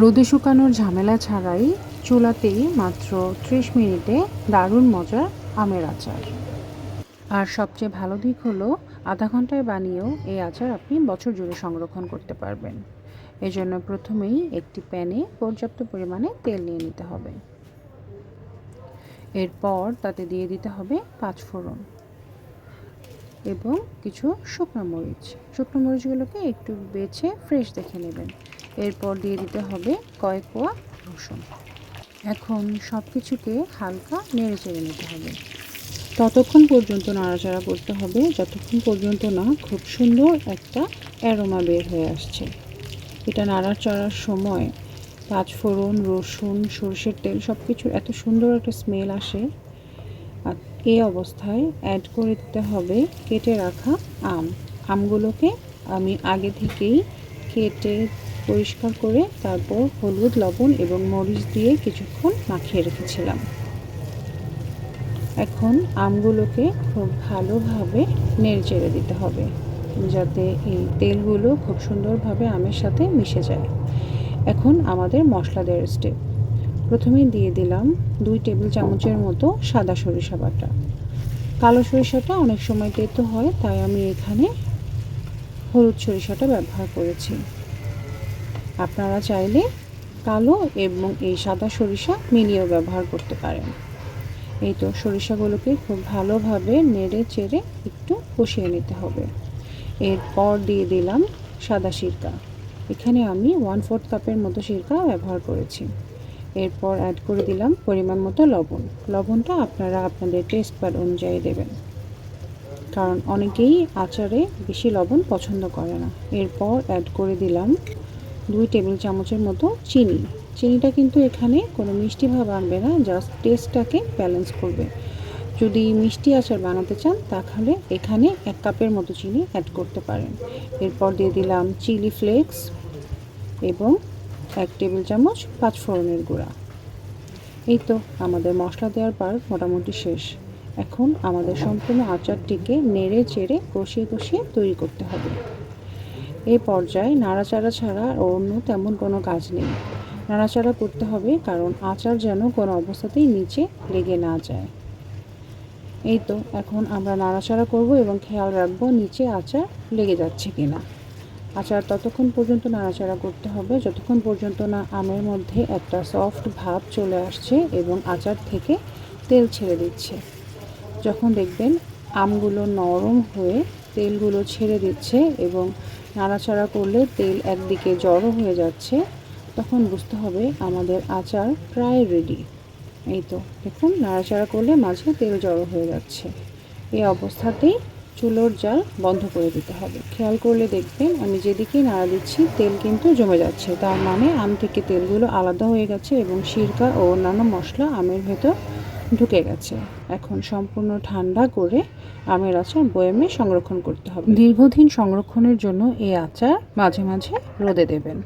রোদে শুকানোর ঝামেলা ছাড়াই চুলাতেই মাত্র ত্রিশ মিনিটে দারুণ মজার আমের আচার। আর সবচেয়ে ভালো দিক হলো, আধা ঘন্টায় বানিয়েও এই আচার আপনি বছর জুড়ে সংরক্ষণ করতে পারবেন। এজন্য প্রথমেই একটি প্যানে পর্যাপ্ত পরিমাণে তেল নিয়ে নিতে হবে। এরপর তাতে দিয়ে দিতে হবে পাঁচ ফোড়ন এবং কিছু শুকনো মরিচ। শুকনো মরিচগুলোকে একটু বেছে ফ্রেশ দেখে নেবেন। এরপর দিয়ে দিতে হবে কয়েক কোয়া রসুন। এখন সব কিছুকে হালকা নেড়ে চেড়ে নিতে হবে। ততক্ষণ পর্যন্ত নাড়াচাড়া করতে হবে, যতক্ষণ পর্যন্ত না খুব সুন্দর একটা অ্যারোমা বের হয়ে আসছে। এটা নাড়াচাড়ার সময় পাঁচফোড়ন রসুন, সর্ষের তেল সব কিছুর এত সুন্দর একটা স্মেল আসে। আর এই অবস্থায় অ্যাড করে দিতে হবে কেটে রাখা আম। আমগুলোকে আমি আগে থেকেই কেটে পরিষ্কার করে তারপর হলুদ, লবণ এবং মরিচ দিয়ে কিছুক্ষণ মাখিয়ে রেখেছিলাম। এখন আমগুলোকে খুব ভালোভাবে নেড়ে দিতে হবে, যাতে এই তেলগুলো খুব সুন্দরভাবে আমের সাথে মিশে যায়। এখন আমাদের মশলা দেওয়ার স্টেপ প্রথমে দিয়ে দিলাম দুই টেবিল চামচের মতো সাদা সরিষা বাটা। কালো সরিষাটা অনেক সময় তেতো হয়, তাই আমি এখানে হলুদ সরিষাটা ব্যবহার করেছি। আপনারা চাইলে কালো এবং এই সাদা সরিষা মিলিয়েও ব্যবহার করতে পারেন। এই তো সরিষাগুলোকে খুব ভালোভাবে নেড়ে চেড়ে একটু কষিয়ে নিতে হবে। এরপর দিয়ে দিলাম সাদা সিরকা। এখানে আমি ওয়ান ফোর্থ কাপের মতো সিরকা ব্যবহার করেছি। এরপর অ্যাড করে দিলাম পরিমাণ মতো লবণ। লবণটা আপনারা আপনাদের টেস্ট বার অনুযায়ী দেবেন। কারণ অনেকেই আচারে বেশি লবণ পছন্দ করে না। এরপর অ্যাড করে দিলাম দুই টেবিল চামচের মতো চিনি। চিনিটা কিন্তু এখানে কোনো মিষ্টি ভাব আনবে না জাস্ট টেস্টটাকে ব্যালেন্স করবে। যদি মিষ্টি আচার বানাতে চান, তাহলে এখানে এক কাপের মতো চিনি অ্যাড করতে পারেন। এরপর দিয়ে দিলাম চিলি ফ্লেক্স এবং এক টেবিল চামচ পাঁচ ফোড়নের গুঁড়া। এই তো আমাদের মশলা দেওয়ার পার মোটামুটি শেষ। এখন আমাদের সম্পূর্ণ আচারটিকে নেড়ে চেড়ে কষিয়ে কষিয়ে তৈরি করতে হবে। এই পর্যায়ে নাড়াচাড়া ছাড়া আর অন্য তেমন কোনো কাজ নেই। নাড়াচাড়া করতে হবে কারণ আচার যেন কোনো অবস্থাতেই নিচে লেগে না যায়। এই তো, এখন আমরা নাড়াচাড়া করব এবং খেয়াল রাখব নিচে আচার লেগে যাচ্ছে কি না আচার ততক্ষণ পর্যন্ত নাড়াচাড়া করতে হবে। যতক্ষণ পর্যন্ত না আমের মধ্যে একটা সফট ভাব চলে আসছে এবং আচার থেকে তেল ছেড়ে দিচ্ছে। যখন দেখবেন আমগুলো নরম হয়ে তেলগুলো ছেড়ে দিচ্ছে এবং নাড়াচাড়া করলে তেল একদিকে জড়ো হয়ে যাচ্ছে, তখন বুঝতে হবে আমাদের আচার প্রায় রেডি এই তো, দেখুন, নাড়াচাড়া করলে মাঝে তেল জড়ো হয়ে যাচ্ছে। এই অবস্থাতেই চুলোর জাল বন্ধ করে দিতে হবে। খেয়াল করলে দেখবেন, আমি যেদিকেই নাড়া দিচ্ছি, তেল কিন্তু জমে যাচ্ছে। তার মানে আম থেকে তেলগুলো আলাদা হয়ে গেছে এবং সিরকা ও অন্যান্য মশলা আমের ভেতর ঢুকে গেছে। এখন সম্পূর্ণ ঠান্ডা করে আমের আচার বয়েমে সংরক্ষণ করতে হবে। দীর্ঘদিন সংরক্ষণের জন্য এই আচার মাঝে মাঝে রোদে দেবেন।